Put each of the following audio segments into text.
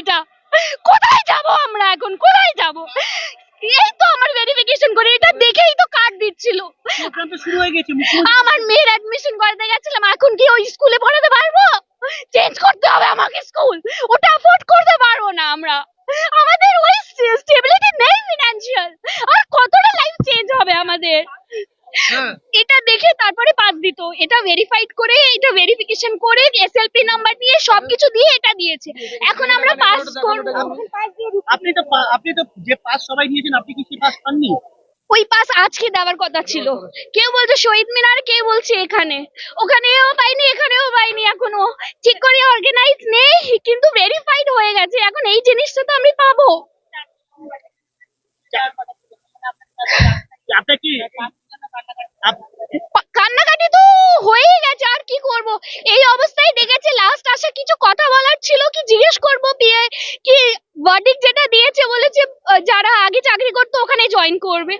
এটা কোথায় যাব আমরা এখন? কোথায় যাব? এই তো আমার ভেরিফিকেশন করে এটা দেখেই তো কার্ড দিচ্ছিল। প্রোগ্রাম তো শুরু হয়ে গেছে আমার মেয়ের অ্যাডমিশন করাতে গেছিলাম এখন কি ওই স্কুলে পড়াতে পারব? চেঞ্জ করতে হবে আমাকে স্কুল ওটা অ্যাফোর্ড করতে পারব না আমরা। আমাদের ওই স্টেবিলিটি নেই ফিনান্সিয়াল আর কতটা লাইফ চেঞ্জ হবে আমাদের? এটা দেখে তারপরে পাস দিত। এটা ভেরিফাইড করে এটা ভেরিফিকেশন করে এসএলপি নাম্বার দিয়ে সবকিছু দিয়ে এটা দিয়েছে। এখন আমরা পাস করব। আপনি তো আপনি তো যে পাস সবাই নিয়েছেন আপনি কি সেই পাস পাননি? ওই পাস আজকে দেওয়ার কথা ছিল। কেউ বলছে শহীদ মিনার কেউ বলছে এখানে। ওখানেও পাইনি এখানেও পাইনি এখনও। ঠিক করে অর্গানাইজ নেই কিন্তু ভেরিফাইড হয়ে গেছে। এখন এই জিনিসটা তো আমি পাবো। আপনি কি আপ- পা- কান্নাকাটি তো হয়েই গেছে আর কি করব? এই অবস্থায় দেখেছে লাস্ট আসা কিছু কথা বলার ছিল কি জিজ্ঞেস করব বিয়ে কি ভার্ডিক যেটা দিয়েছে বলেছে আহ, যারা আগে চাকরি করতো ওখানে জয়েন করবে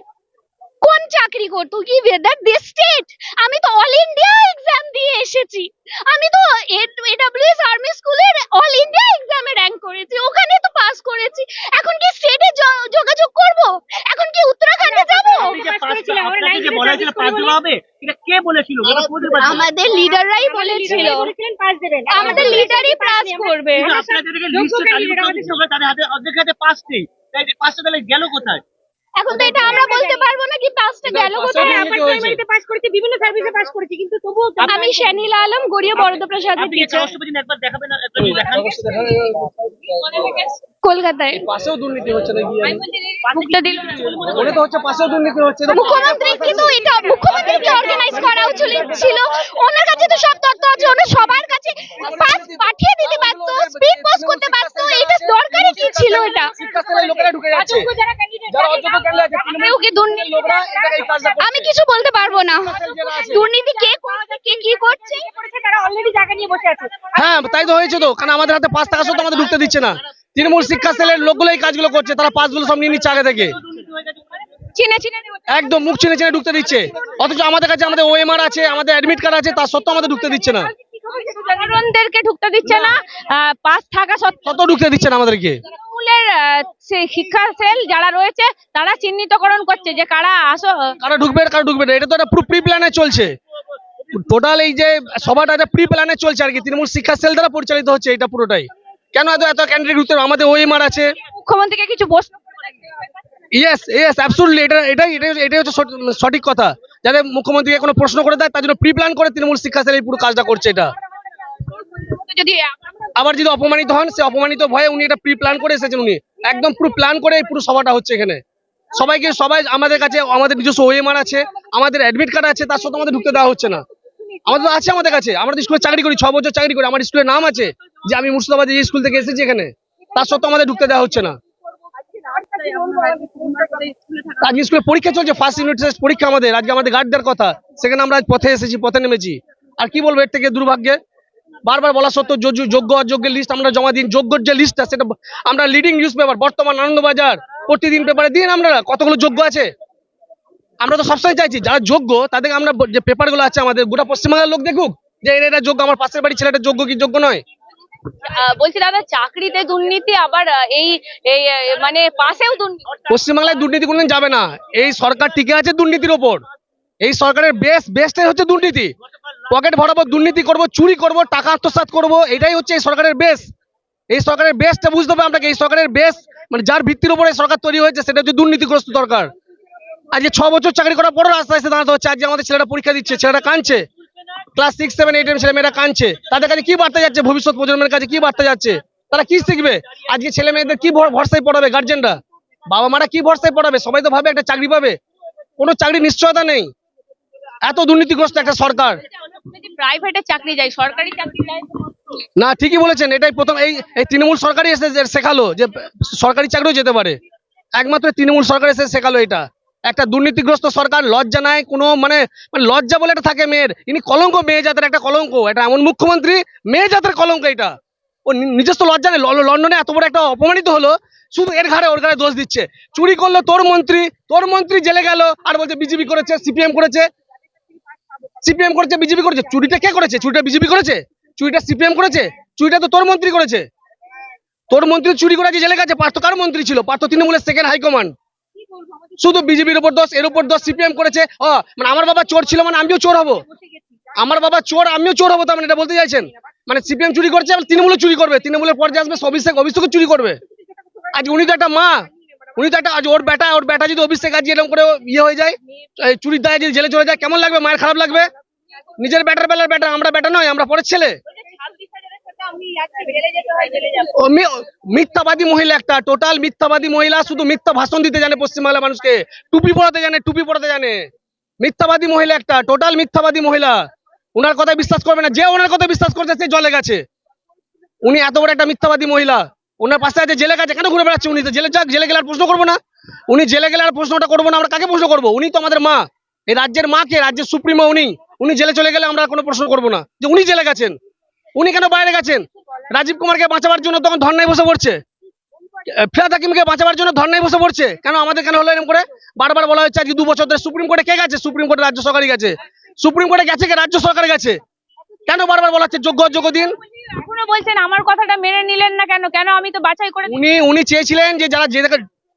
কোন চাকরি করতো কি দ্যাট দিস স্টেট আমি তো অল ইন্ডিয়া এক্সাম দিয়ে এসেছি। আমি তো এডব্লিউএস আর্মি স্কুলের অল ইন্ডিয়া এক্সামে র্যাঙ্ক করেছি ওখানে তো পাস করেছি। এখন কি স্টেটে যোগাযোগ করব? এখন কি উত্তরাখণ্ডে যাব? আমাদের লিডাররাই বলেছিল। আমাদের লিডারই পাস করবে। পাস নেই পাসটা তাহলে গেল কোথায়? এখন তো এটা আমরা বলতে পারব না কি পাসটা গেল কোথায়? পাস করেছি বিভিন্ন সার্ভিসে পাস করেছি কিন্তু তবুও আমি শানিলা আলম গড়িয়া বরদপ্রসাদের আপনি কি কাগজটা বলছেন একবার দেখাবেন না একবার দেখান। কলকাতায়। পাশেও দুর্নীতি হচ্ছে নাকি? মুখটা দিল। মনে তো হচ্ছে পাশেও দুর্নীতি হচ্ছে। মুখ্যমন্ত্রী কিন্তু এটা মুখ্যমন্ত্রীকে অর্গানাইজ করা উচিত ছিল। ওনার কাছে তো সব তথ্য আছে ওনার সবার কাছে পাস পাঠিয়ে দিতে পারতো স্পিড পোস্ট করতে পারতো। এটা দরকারি কি ছিল এটা? লোকেরা ঢুকে যাচ্ছে। যারা অযোগ্য ক্যান্ডিডেট আছে কেউ কি দুর্নীতি লোকরা এই কাজটা আমি কিছু বলতে পারব না। দুর্নীতি কে করছে কে কি করছে? তারা অলরেডি জায়গা নিয়ে বসে আছে হ্যাঁ তাই তো হয়েছে তো কারণ আমাদের হাতে পাঁচ টাকা সত্ত্বেও আমাদের ঢুকতে দিচ্ছে না। তৃণমূল শিক্ষা সেলের লোকগুলো এই কাজগুলো করছে তারা পাসগুলো সব নিয়ে নিচ্ছে আগে থেকে। একদম মুখ চিনে চিনে ঢুকতে দিচ্ছে। অথচ আমাদের কাছে আমাদের ওএমআর আছে আমাদের অ্যাডমিট কার্ড আছে তার সত্ত্বেও আমাদের ঢুকতে দিচ্ছে না। সাধারণদেরকে ঢুকতে দিচ্ছে না। পাস থাকা সত্ত্বেও ঢুকতে দিচ্ছে না আমাদেরকে। আহ, শিক্ষা সেল যারা রয়েছে তারা চিহ্নিতকরণ করছে যে কারা আসো কারা ঢুকবে কারা ঢুকবে না? এটা তো একটা পুরো প্রি প্ল্যানে চলছে। টোটাল এই যে সবাটা একটা প্রি প্ল্যানে চলছে আর কি তৃণমূল শিক্ষা সেল দ্বারা পরিচালিত হচ্ছে এটা পুরোটাই। কেন এত এত ক্যান্ডিডেট ঢুকতে? আমাদের ওএমআর আছে। মুখ্যমন্ত্রীকে কিছু প্রশ্ন ইয়েস ইয়েস অ্যাবসুটলি এটা এটাই এটাই এটাই হচ্ছে সঠিক কথা। যাতে মুখ্যমন্ত্রীকে কোনো প্রশ্ন করে দেয় তার জন্য প্রি প্ল্যান করে তৃণমূল শিক্ষা সেল এই পুরো কাজটা করছে এটা। আবার যদি অপমানিত হন, সে অপমানিত ভয়ে উনি এটা প্রি প্ল্যান করে এসেছেন উনি। একদম পুরো প্ল্যান করে পুরো সভাটা হচ্ছে এখানে। সবাইকে সবাই আমাদের কাছে আমাদের নিজস্ব ওএমআর আছে, আমাদের অ্যাডমিট কার্ড আছে, তার সত্ত্বেও আমাদের ঢুকতে দেওয়া হচ্ছে না। আমাদের আছে আমাদের কাছে। আমরা স্কুলে চাকরি করি, ছ বছর চাকরি করি আমার স্কুলের নাম আছে যে আমি মুর্শিদাবাদ এই স্কুল থেকে এসেছি এখানে। তার সত্ত্বেও আমাদের ঢুকতে দেওয়া হচ্ছে না। আজকে স্কুলে পরীক্ষা চলছে ফার্স্ট ইউনিট টেস্ট পরীক্ষা আমাদের। আজকে আমাদের গার্ডদের কথা। সেখানে আমরা পথে এসেছি, পথে নেমেছি। আর কি বলব, এর থেকে দুর্ভাগ্যে বারবার বলা সত্ত্বেও যোগ্য- যোগ্য অযোগ্যের লিস্ট আমরা জমা দিন। যোগ্যর যে লিস্টটা সেটা আমরা লিডিং নিউজ পেপার বর্তমান আনন্দবাজার প্রতিদিন পেপারে দিন আমরা। কতগুলো যোগ্য আছে? আমরা তো সবসময় চাইছি যারা যোগ্য তাদেরকে আমরা যে পেপারগুলো আছে আমাদের গোটা পশ্চিমবাংলার লোক দেখুক যে এরা এরা যোগ্য আমার পাশের বাড়ির ছেলেটা যোগ্য কি যোগ্য নয়? বলছি দাদা চাকরিতে দুর্নীতি আবার এই মানে পাশেও দুর্নীতি পশ্চিমবাংলায় দুর্নীতি কোনদিন যাবে না। এই সরকার টিকে আছে দুর্নীতির ওপর। এই সরকারের বেস বেসটাই হচ্ছে দুর্নীতি। পকেট ভরাবো, দুর্নীতি করব, চুরি করব, টাকা আত্মসাৎ করব, এটাই হচ্ছে এই সরকারের বেস এই সরকারের বেসটা বুঝতে হবে আপনাকে, এই সরকারের বেস মানে যার ভিত্তির উপরে সরকার তৈরি হয়েছে, সেটা হচ্ছে দুর্নীতিগ্রস্ত দরকার। আজকে ছ বছর চাকরি করার পরও রাস্তায় এসে দাঁড়াতে হচ্ছে, আজকে আমাদের ছেলেটা পরীক্ষা দিচ্ছে, ছেলেটা কাঁদছে। ক্লাস সিক্স সেভেন এইট ছেলে মেয়েরা কাঁদছে। তাদের কাছে কি বার্তা যাচ্ছে, ভবিষ্যৎ প্রজন্মের কাছে কি বার্তা যাচ্ছে? তারা কি শিখবে? আজকে ছেলে মেয়েদের কি ভর- ভরসায় পড়াবে গার্জেনরা বাবা মারা কি ভরসায় পড়াবে? সবাই তো ভাবে একটা চাকরি পাবে। কোনো চাকরি নিশ্চয়তা নেই। এত দুর্নীতিগ্রস্ত একটা সরকার। প্রাইভেটে চাকরি যায় সরকারি চাকরি না ঠিকই বলেছেন এটাই প্রথম এই এই তৃণমূল সরকারই এসে শেখালো যে সরকারি চাকরিও যেতে পারে। একমাত্র তৃণমূল সরকার এসে শেখালো এটা। একটা দুর্নীতিগ্রস্ত সরকার লজ্জা নাই কোনো মানে মানে লজ্জা বলে একটা থাকে মেয়ের। ইনি কলঙ্ক মেয়ে জাতের একটা কলঙ্ক। এটা এমন মুখ্যমন্ত্রী মেয়ে জাতের কলঙ্ক এটা। ও নিজস্ব লজ্জা নেই লন্ডনে এত বড় একটা অপমানিত হলো শুধু এর ঘাড়ে ওর ঘাড়ে দোষ দিচ্ছে। চুরি করল তোর মন্ত্রী তোর মন্ত্রী জেলে গেল আর বলছে বিজেপি করেছে সিপিএম করেছে সিপিএম করেছে, বিজেপি করেছে। চুরিটা কে করেছে? চুরিটা বিজেপি করেছে? চুরিটা সিপিএম করেছে? চুরিটা তো তোর মন্ত্রী করেছে। তোর মন্ত্রী চুরি করে জেলে গেছে। পার্থ কার মন্ত্রী ছিল? পার্থ তৃণমূলের সেকেন্ড হাইকমান্ড শুধু বিজেপির উপর দোষ, এর উপর দোষ সিপিএম করেছে। মানে আমার বাবা চোর ছিল মানে আমিও চোর হব। আমার বাবা চোর, আমিও চোর হব, তার মানে এটা বলতে চাইছেন? মানে সিপিএম চুরি করছে আর তৃণমূলও চুরি করবে। তৃণমূলের পর্যায়ে আসবে অভিষেক অভিষেকও চুরি করবে। আজ উনি তো একটা মা। উনি তো একটা আজ ওর বেটা ওর বেটা যদি অভিষেক আজ এরকম করে ইয়ে হয়ে যায় চুরির দায়ে যদি জেলে চলে যায়, কেমন লাগবে? মায়ের খারাপ লাগবে? নিজের ব্যাটার বেলার ব্যাটা আমরা ব্যাটা নয়, আমরা পরের ছেলে। মিথ্যাবাদী মহিলা একটা টোটাল মিথ্যাবাদী মহিলা, শুধু মিথ্যা ভাষণ দিতে জানে পশ্চিমবাংলা মানুষকে, টুপি পড়াতে জানে, টুপি পড়াতে জানে। মিথ্যাবাদী মহিলা একটা টোটাল মিথ্যাবাদী মহিলা। উনার কথা বিশ্বাস করবে না, যে ওনার কথা বিশ্বাস করছে, সে জলে গেছে। উনি এত বড় একটা মিথ্যাবাদী মহিলা। ওনার পাশে আছে, জেলে গেছে, কেন ঘুরে বেড়াচ্ছে উনি? তো জেলে যাক, জেলে গেলে আর প্রশ্ন করব না। উনি জেলে গেলে আর প্রশ্নটা করব না, আমরা কাকে প্রশ্ন করব? উনি তো আমাদের মা। এই রাজ্যের মা কে? রাজ্যের সুপ্রিমো উনি। উনি জেলে চলে গেলে আমরা কোনো প্রশ্ন করব না। যে উনি জেলে গেছেন। উনি কেন বাইরে গেছেন? রাজীব কুমারকে বাঁচাবার জন্য তখন ধর্নায় বসে পড়ছে। ফিরাদ হাকিমকে বাঁচাবার জন্য ধর্নায় বসে পড়ছে। কেন আমাদের কেন হলো এরকম করে? বারবার বলা হচ্ছে আজকে দু বছর ধরে সুপ্রিম কোর্টে কে গেছে? সুপ্রিম কোর্টে রাজ্য সরকারই গেছে। সুপ্রিম কোর্টে গেছে কে? রাজ্য সরকার গেছে। কেন বারবার বলা হচ্ছে যোগ্য যোগ্য দিন? এখনও বলছেন আমার কথাটা মেনে নিলেন না কেন? কেন আমি তো বাছাই করে উনি উনি চেয়েছিলেন যে যারা যে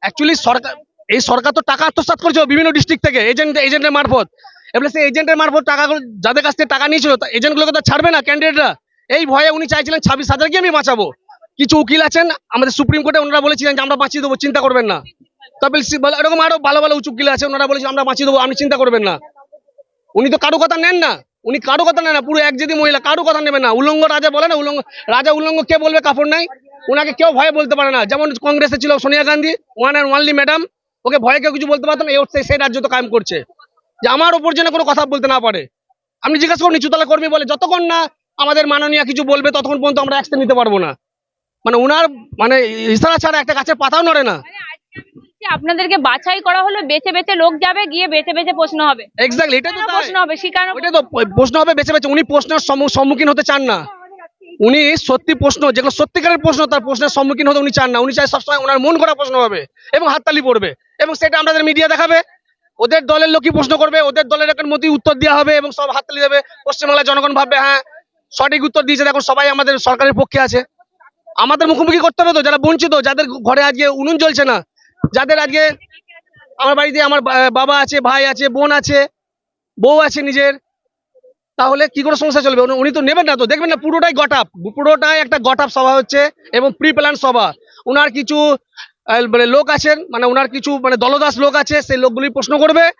অ্যাকচুয়ালি সরকার, এই সরকার তো টাকা আত্মসাৎ করেছে বিভিন্ন ডিস্ট্রিক্ট থেকে এজেন্ট এজেন্টের মারফত। এবার সেই এজেন্টের মারফত টাকাগুলো, যাদের কাছ থেকে টাকা নিয়েছিল এজেন্টগুলোকে তো ছাড়বে না ক্যান্ডিডেটরা এই ভয়ে উনি চাইছিলেন ছাব্বিশ হাজারকে আমি বাঁচাবো? কিছু উকিল আছেন, আমাদের সুপ্রিম কোর্টে ওনারা বলেছিলেন যে আমরা বাঁচিয়ে দেবো, চিন্তা করবেন না। সিব্বল এরকম আরও ভালো ভালো উঁচু উকিল আছে, ওনারা বলেছে আমরা বাঁচিয়ে দেবো, আপনি চিন্তা করবেন না। উনি তো কারও কথা নেন না। উনি কারও কথা নেন না, পুরো এক যদি মহিলা, কারও কথা নেবে না। উলঙ্গ রাজা বলে না, উলঙ্গ রাজা উলঙ্গ কে বলবে কাপড় নাই? ওনাকে কেউ ভয়ে বলতে পারে না। যেমন কংগ্রেসে ছিল Sonia Gandhi one and only madam ওকে ভয়ে কেউ কিছু বলতে পারতো না এই সেই রাজ্য তো কায়েম করছে। যে আমার ওপর যেন কোনো কথা বলতে না পারে। আপনি জিজ্ঞাসা করুন নিচুতলা কর্মী বলে, যতক্ষণ না আমাদের মাননীয় কিছু বলবে, ততক্ষণ পর্যন্ত আমরা অ্যাকশন নিতে পারব না। মানে ওনার মানে ইশারা ছাড়া একটা গাছের পাতাও নড়ে না মানে আজকে আমি বলছি আপনাদেরকে বাছাই করা হলো বেছে বেছে লোক যাবে গিয়ে বেছে বেছে প্রশ্ন হবে। এক্স্যাক্টলি এটা তো। প্রশ্ন হবে? শিকার ওইটাই তো প্রশ্ন হবে বেছে বেছে। উনি প্রশ্নের সম্মুখীন হতে চান না। উনি সত্যি প্রশ্ন যেগুলো সত্যিকারের প্রশ্ন তার প্রশ্নের সম্মুখীন হতে উনি চান না। উনি চাই সবসময় ওনার মন করা প্রশ্ন হবে এবং হাততালি পড়বে এবং সেটা আমাদের মিডিয়া দেখাবে। ওদের দলের লোকই প্রশ্ন করবে ওদের দলের একটা মতোই উত্তর দেওয়া হবে এবং সব হাততালি দেবে। পশ্চিমবাংলার জনগণ ভাববে হ্যাঁ সঠিক উত্তর দিয়েছে। দেখো সবাই আমাদের সরকারের পক্ষে আছে। আমাদের মুখোমুখি করতে হবে তো যারা বঞ্চিত যাদের ঘরে আজকে উনুন জ্বলছে না যাদের আজকে আমার বাড়িতে আমার বাবা আছে, ভাই আছে, বোন আছে, বউ আছে নিজের, তাহলে কি করে সংসার চলবে? উনি- তো নেবেন না তো, দেখবেন না পুরোটাই গটাপ পুরোটাই একটা গটাপ সভা হচ্ছে এবং প্রি প্ল্যান সভা। উনার কিছু মানে লোক আছেন মানে ওনার কিছু মানে দলদাস লোক আছে, সেই লোকগুলি প্রশ্ন করবে,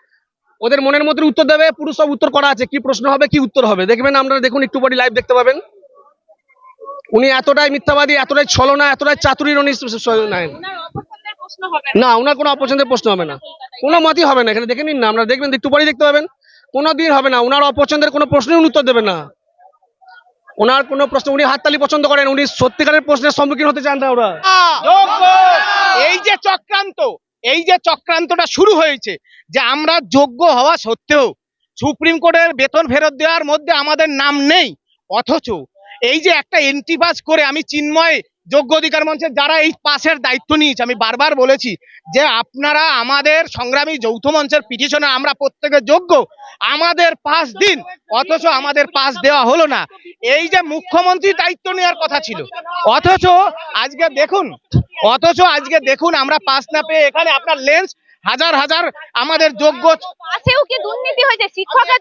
ওদের মনের মধ্যে উত্তর দেবে, পুরো সব উত্তর করা আছে, কি প্রশ্ন হবে, কি উত্তর হবে। দেখবেন আপনারা দেখুন, একটু পরে লাইভ দেখতে পাবেন। উনি এতটাই মিথ্যাবাদী, এতটাই ছলনা, এতটাই চাতুরির উনি না। ওনার কোনো অপছন্দের প্রশ্ন হবে না। কোনো মতই হবে না এখানে দেখে নিন না আপনারা দেখবেন একটু পরেই দেখতে পাবেন। কোনো দিন হবে না ওনার অপছন্দের কোনো প্রশ্নের উত্তর দেবেন না। ওনার কোনো প্রশ্ন উনি হাততালি পছন্দ করেন উনি সত্যিকারের প্রশ্নের সম্মুখীন হতে চান না ওরা। এই যে চক্রান্ত এই যে চক্রান্তটা শুরু হয়েছে যে আমরা যোগ্য হওয়া সত্ত্বেও সুপ্রিম কোর্টের বেতন ফেরত দেওয়ার মধ্যে আমাদের নাম নেই অথচ এই যে একটা এন্ট্রি পাস করে আমি চিন্ময় যোগ্য অধিকার মঞ্চের যারা এই পাশের দায়িত্ব নিয়েছে, আমি বারবার বলেছি যে আপনারা আমাদের সংগ্রামী যৌথ মঞ্চের পিটিশনে আমরা প্রত্যেকে যোগ্য। আমাদের পাস দিন, অথচ আমাদের পাস দেওয়া হলো না। এই যে মুখ্যমন্ত্রী দায়িত্ব নেওয়ার কথা ছিল, অথচ আজকে দেখুন, অথচ আজকে দেখুন আমরা পাস না পেয়ে এখানে আপনার লেন্স হাজার হাজার আমাদের যোগ্য পাশেও কি দুর্নীতি হয়েছে? শিক্ষকের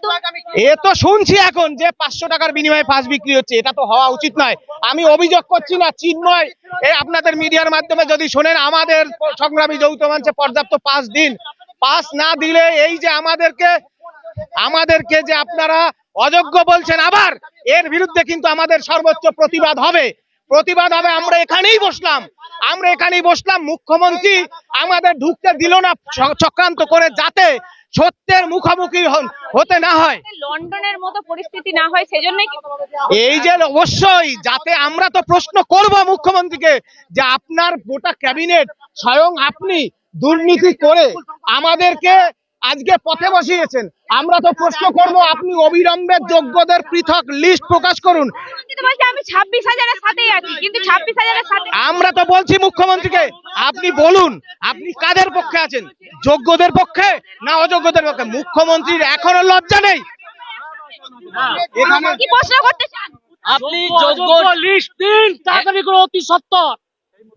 এ তো শুনছি এখন যে পাঁচশো টাকার বিনিময়ে পাস বিক্রি হচ্ছে এটা তো হওয়া উচিত নয়। আমি অভিযোগ করছি না চিন্ময় এই আপনাদের মিডিয়ার মাধ্যমে যদি শোনেন আমাদের সংগ্রামী যৌথ মঞ্চে পর্যাপ্ত পাস দিন। পাস না দিলে এই যে আমাদেরকে আমাদেরকে যে আপনারা অযোগ্য বলছেন আবার এর বিরুদ্ধে কিন্তু আমাদের সর্বোচ্চ প্রতিবাদ হবে। প্রতিবাদ হবে আমরা এখানেই বসলাম। আমরা এখানেই বসলাম মুখ্যমন্ত্রী আমাদের ঢুকতে দিল না চক্রান্ত করে যাতে সত্যের মুখোমুখি হতে না হয়। লন্ডনের মতো পরিস্থিতি না হয় সেজন্যই কি এই যে অবশ্যই যাতে আমরা তো প্রশ্ন করব মুখ্যমন্ত্রীকে যে আপনার গোটা ক্যাবিনেট স্বয়ং আপনি দুর্নীতি করে আমাদেরকে আজকে পথে বসিয়েছেন। আমরা তো প্রশ্ন করব আপনি অবিলম্বে যোগ্যদের পৃথক লিস্ট প্রকাশ করুন। আমি ছাব্বিশ হাজারের সাথেই আছি কিন্তু ছাব্বিশ হাজারের সাথে আমরা তো বলছি মুখ্যমন্ত্রীকে আপনি বলুন আপনি কাদের পক্ষে আছেন? যোগ্যদের পক্ষে না অযোগ্যদের পক্ষে? মুখ্যমন্ত্রীর এখনও লজ্জা নেই। কি প্রশ্ন করতে চান? আপনি যোগ্য লিস্ট দিন তাড়াতাড়ি করে অতি সত্তর।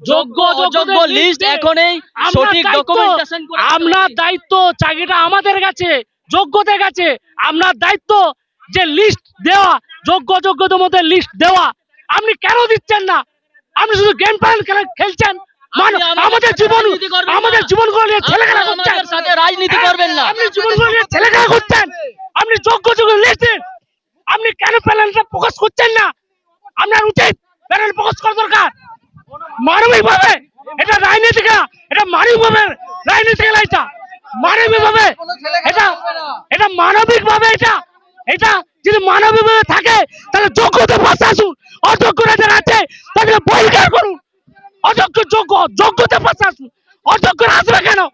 যোগ্য অযোগ্য লিস্ট এখনই সঠিক ডকুমেন্টেশন আপনার দায়িত্ব চাকরিটা আমাদের কাছে যোগ্যদের কাছে আপনার দায়িত্ব যে লিস্ট দেওয়া যোগ্য যোগ্যদের মধ্যে লিস্ট দেওয়া। আপনি কেন দিচ্ছেন না? আপনি শুধু গেম প্ল্যান খেলছেন। আমাদের জীবন। আমাদের জীবনগুলো নিয়ে ছেলেখেলা আপনি করছেন। সাথে রাজনীতি করবেন না। আপনি জীবনগুলো নিয়ে ছেলেখেলা করছেন। আপনি যোগ্য যোগ্য লিস্ট আপনি কেন প্যানেলটা প্রকাশ করছেন না? আপনার উচিত প্যানেল প্রকাশ করা দরকার। মানবিক ভাবে। এটা রাজনীতি না, এটা মানবিক ভাবে রাজনীতি খেলা এটা মানবিক ভাবে, এটা এটা মানবিক ভাবে, এটা এটা যদি মানবিক ভাবে থাকে, তাহলে যোগ্যতার পাশে আসুন অযোগ্যরা যারা আছে তাদেরকে বহিষ্কার করুন। অযোগ্য, যোগ্য যোগ্যতার পাশে আসুন। অযোগ্যরা আসবে কেন?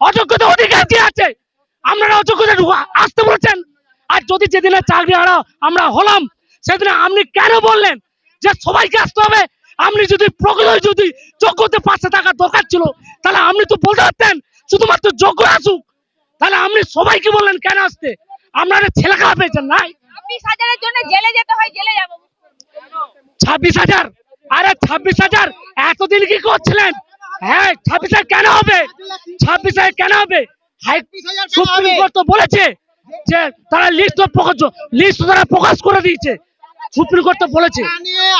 অযোগ্যতা অধিকার কি আছে? আপনারা অযোগ্যতা ঢুকা- আসতে বলেছেন। আর যদি যেদিনে চাকরি হারা আমরা হলাম, সেদিনে আপনি কেন বললেন যে সবাইকে আসতে হবে? আপনি যদি প্রকৃত যদি যোগ্যতে পাশে থাকার দরকার ছিল তাহলে আপনি তো বলতে পারতেন শুধুমাত্র যোগ্য আসুক। তাহলে আপনি সবাইকে বললেন কেন আসতে? আপনারা ছেলে খারাপ পেয়েছেন নাই? ছাব্বিশ হাজারের জন্য জেলে যেতে হয় জেলে যাব। ছাব্বিশ হাজার? আরে ছাব্বিশ হাজার? এতদিন কি করছিলেন? হ্যাঁ ছাব্বিশ হাজার কেন হবে? ছাব্বিশ হাজার কেন হবে? সুপ্রিম কোর্ট তো বলেছে যে তারা লিস্ট প্রকাশ লিস্ট তারা প্রকাশ করে দিয়েছে। সুপ্রিম কোর্ট তো বলেছে।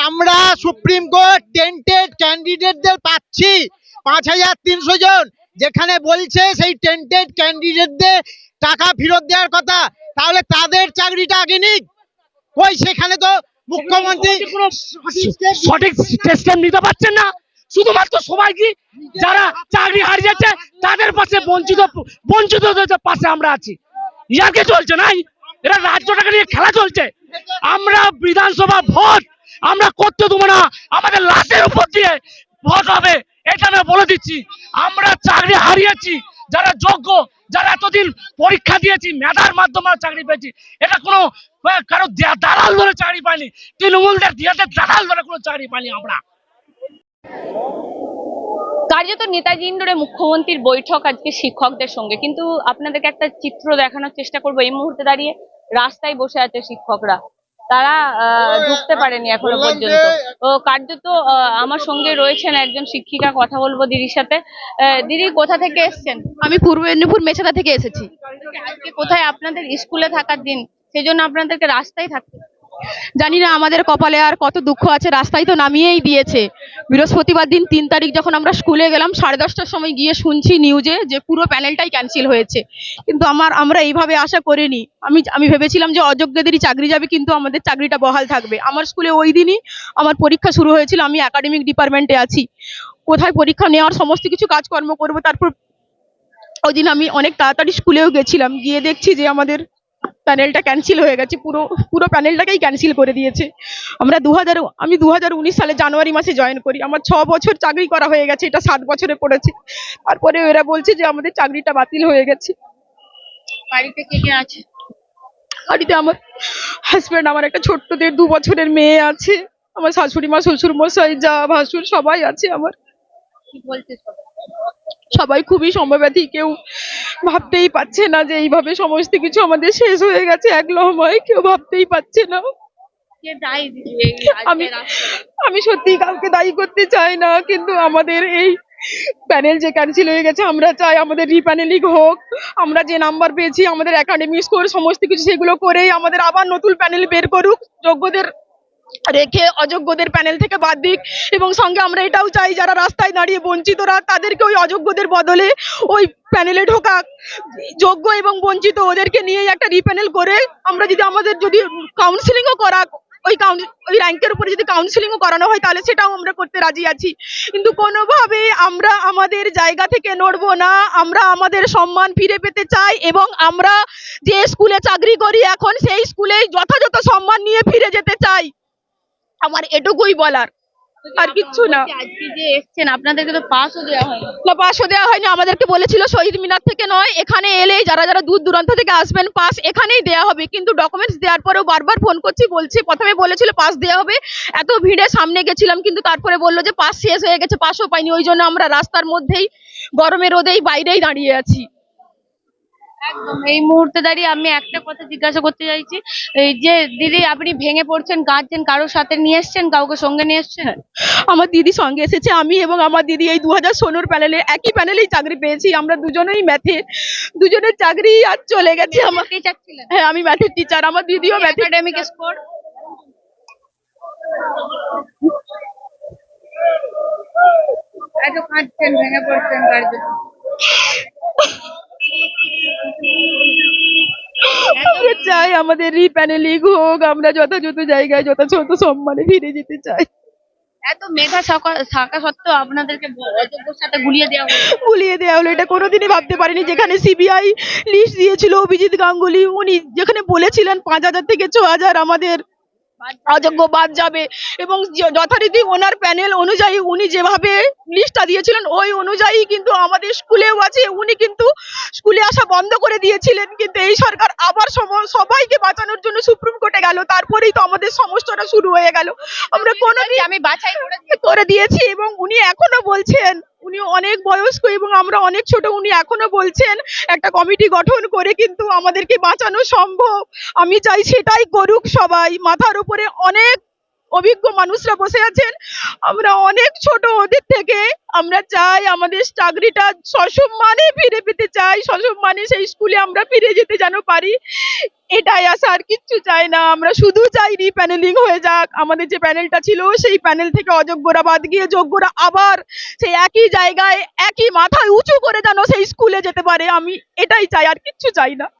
আমরা সুপ্রিম কোর্ট টেন্টেড ক্যান্ডিডেটদের পাচ্ছি। পাঁচ হাজার তিনশো জন। যেখানে বলছে সেই টেন্টেড ক্যান্ডিডেটদের টাকা ফেরত দেওয়ার কথা। তাহলে তাদের চাকরিটা আগে নিক। কই সেখানে তো মুখ্যমন্ত্রী সঠিক স্টেপ নিতে পারছেন না। শুধুমাত্র সবাই কি যারা চাকরি হারিয়েছে তাদের পাশে বঞ্চিত বঞ্চিতদের পাশে আমরা আছি। ইয়াকে চলছে নাই? এটা রাজ্যটাকে নিয়ে খেলা চলছে। বিধানসভা ভোট আমরা করতে দেবো না। আমাদের লাশের উপর দিয়ে ভোট হবে, এটা আমি বলে দিচ্ছি। আমরা চাকরি হারিয়েছি, যারা যোগ্য, যারা এতদিন পরীক্ষা দিয়েছি, মেধার মাধ্যমে চাকরি পেয়েছি। এটা কোনো কারও দা- দালাল ধরে চাকরি পাইনি। তৃণমূলদের দিয়াতে দালাল ধরে কোনো চাকরি পাইনি আমরা। কার্যত নেতাজি ইন্ডোরে মুখ্যমন্ত্রীর বৈঠক আজকে শিক্ষকদের সঙ্গে। কিন্তু আপনাদেরকে একটা চিত্র দেখানোর চেষ্টা করব। এই মুহূর্তে দাঁড়িয়ে রাস্তায় বসে আছে শিক্ষকরা। তারা আহ, ঢুকতে পারেনি এখনও পর্যন্ত। ও কার্যত আহ, আমার সঙ্গে রয়েছেন একজন শিক্ষিকা কথা বলব দিদির সাথে। আহ, দিদি কোথা থেকে এসছেন? আমি পূর্ব মেদিনীপুর মেছেদা থেকে এসেছি। আজকে কোথায়? আপনাদের স্কুলে থাকার দিন। সেই জন্য আপনাদেরকে রাস্তায় থাকতে জানি না আমাদের কপালে আর কত দুঃখ আছে, রাস্তায় তো নামিয়েই দিয়েছে। বৃহস্পতিবার দিন তিন তারিখ যখন আমরা স্কুলে গেলাম, সাড়ে দশটার সময় গিয়ে শুনছি নিউজে যে পুরো প্যানেলটাই ক্যান্সেল হয়েছে। কিন্তু আমার, আমরা এইভাবে আশা করিনি। আমি আমি ভেবেছিলাম যে অযোগ্যদেরই চাকরি যাবে, কিন্তু আমাদের চাকরিটা বহাল থাকবে। আমার স্কুলে ওই দিনই আমার পরীক্ষা শুরু হয়েছিল, আমি একাডেমিক ডিপার্টমেন্টে আছি। কোথায় পরীক্ষা নেওয়ার, সমস্ত কিছু কাজকর্ম করব, তারপর ওই দিন আমি অনেক তাড়াতাড়ি স্কুলেও গেছিলাম। গিয়ে দেখছি যে আমাদের প্যানেলটা ক্যান্সেল হয়ে গেছে পুরো পুরো প্যানেলটাকেই ক্যান্সেল করে দিয়েছে। আমরা দু হাজার আমি দু হাজার উনিশ সালে জানুয়ারি মাসে জয়েন করি। আমার ছ বছর চাকরি করা হয়ে গেছে এটা সাত বছরে পড়েছে। তারপরে এরা বলছে যে আমাদের চাকরিটা বাতিল হয়ে গেছে। বাড়িতে কে কে আছে? বাড়িতে আমার হাজব্যান্ড আমার একটা ছোট্ট দেড় দু বছরের মেয়ে আছে। আমার শাশুড়ি মা শ্বশুর মশাই যা ভাসুর সবাই আছে আমার। সবাই? সবাই খুবই সমব্যথী কেউ ভাবতেই পারছে না যে এইভাবে সমস্ত কিছু আমাদের শেষ হয়ে গেছে এক লহমায় কেউ ভাবতেই পারছে না। আমি আমি সত্যি কাউকে দায়ী করতে চাই না কিন্তু আমাদের এই প্যানেল যে ক্যান্সেল হয়ে গেছে আমরা চাই আমাদের রিপ্যানেলিং হোক। আমরা যে নাম্বার পেয়েছি আমাদের একাডেমিক স্কোর সমস্ত কিছু সেগুলো করেই আমাদের আবার নতুন প্যানেল বের করুক। যোগ্যদের রেখে অযোগ্যদের প্যানেল থেকে বাদ দিক এবং সঙ্গে আমরা এটাও চাই, যারা রাস্তায় দাঁড়িয়ে বঞ্চিতরা, তাদেরকে ওই অযোগ্যদের বদলে ওই প্যানেলে ঢোকাক। যোগ্য এবং বঞ্চিত ওদেরকে নিয়েই একটা রিপ্যানেল করে আমরা যদি আমাদের যদি কাউন্সিলিংও করাক, ওই ওই র্যাঙ্কের উপরে যদি কাউন্সিলিংও করানো হয়, তাহলে সেটাও আমরা করতে রাজি আছি। কিন্তু কোনোভাবে আমরা আমাদের জায়গা থেকে নড়বো না, আমরা আমাদের সম্মান ফিরে পেতে চাই এবং আমরা যে স্কুলে চাকরি করি এখন, সেই স্কুলে যথাযথ সম্মান নিয়ে ফিরে যেতে চাই। আমার এটুকুই বলার। আর কিচ্ছু না। আজকে যে এসছেন আপনাদেরকে তো পাসও দেওয়া হয়নি। না পাসও দেওয়া হয়নি আমাদেরকে বলেছিল শহীদ মিনার থেকে নয় এখানে এলেই যারা যারা দূর দূরান্ত থেকে আসবেন পাস এখানেই দেওয়া হবে। কিন্তু ডকুমেন্টস দেওয়ার পরেও বারবার ফোন করছি বলছি প্রথমে বলেছিল পাস দেওয়া হবে। এত ভিড়ে সামনে গেছিলাম কিন্তু তারপরে বলল যে পাস শেষ হয়ে গেছে পাসও পাইনি। ওই জন্য আমরা রাস্তার মধ্যেই গরমে রোদেই বাইরেই দাঁড়িয়ে আছি। একদম এই মুহূর্তে দাঁড়িয়ে আমি একটা কথা জিজ্ঞাসা করতে চাইছি এই যে দিদি আপনি ভেঙে পড়ছেন কাঁদছেন কারোর সাথে নিয়ে এসছেন কাউকে সঙ্গে নিয়ে এসছেন? আমার দিদি সঙ্গে এসেছে আমি এবং আমার দিদি এই দু হাজার ষোলোর প্যানেলে একই প্যানেলেই চাকরি পেয়েছি আমরা দুজনেই ম্যাথে দুজনের চাকরি আর চলে গেছে আমার। টিচার ছিলেন? হ্যাঁ আমি ম্যাথের টিচার আমার দিদিও ম্যাথে একাডেমিক স্কোর এত কাঁদছেন ভেঙে পড়ছেন কার জন্য আমরা চাই আমাদের রিপ্যানেলিং হোক আমরা যথাযথ জায়গায় যথাযথ সম্মানে ফিরে যেতে চাই। এত মেধা থাকা- সত্ত্বেও আপনাদেরকে অযোগ্যর সাথে গুলিয়ে দেওয়া হলো। গুলিয়ে দেওয়া হলো এটা কোনোদিনই ভাবতে পারিনি। যেখানে সিবিআই লিস্ট দিয়েছিল অভিজিৎ গাঙ্গুলি উনি যেখানে বলেছিলেন পাঁচ হাজার থেকে ছ হাজার আমাদের অযোগ্য বাদ যাবে। এবং যথারীতি ওনার প্যানেল অনুযায়ী উনি যেভাবে লিস্টটা দিয়েছিলেন ওই অনুযায়ী কিন্তু আমাদের স্কুলেও আছে। উনি কিন্তু স্কুলে আসা বন্ধ করে দিয়েছিলেন কিন্তু এই সরকার আবার সবাইকে বাঁচানোর জন্য সুপ্রিম কোর্টে গেল। তারপরেই তো আমাদের সমস্যাটা শুরু হয়ে গেল। আমরা কোনোদিন আমি বাছাই করে দিয়েছি এবং উনি এখনও বলছেন উনি অনেক বয়স্ক এবং আমরা অনেক ছোট, উনি এখনও বলছেন, একটা কমিটি গঠন করে কিন্তু আমাদেরকে বাঁচানো সম্ভব। আমি চাই সেটাই করুক সবাই। মাথার উপরে অনেক অভিজ্ঞ মানুষরা বসে আছেন। আমরা অনেক ছোট, ওদের থেকে আমরা চাই আমাদের চাকরিটা সসম্মানে ফিরে পেতে চাই, সসম্মানে সেই স্কুলে আমরা ফিরে যেতে যেন পারি। এটাই আসা আর কিচ্ছু চাই না। আমরা শুধু চাই রিপ্যানেলিং হয়ে যাক। আমাদের যে প্যানেলটা ছিল, সেই প্যানেল থেকে অযোগ্যরা বাদ গিয়ে যোগ্যরা আবার সেই একই জায়গায়, একই মাথায় উঁচু করে যেন সেই স্কুলে যেতে পারে। আমি এটাই চাই, আর কিচ্ছু চাই না।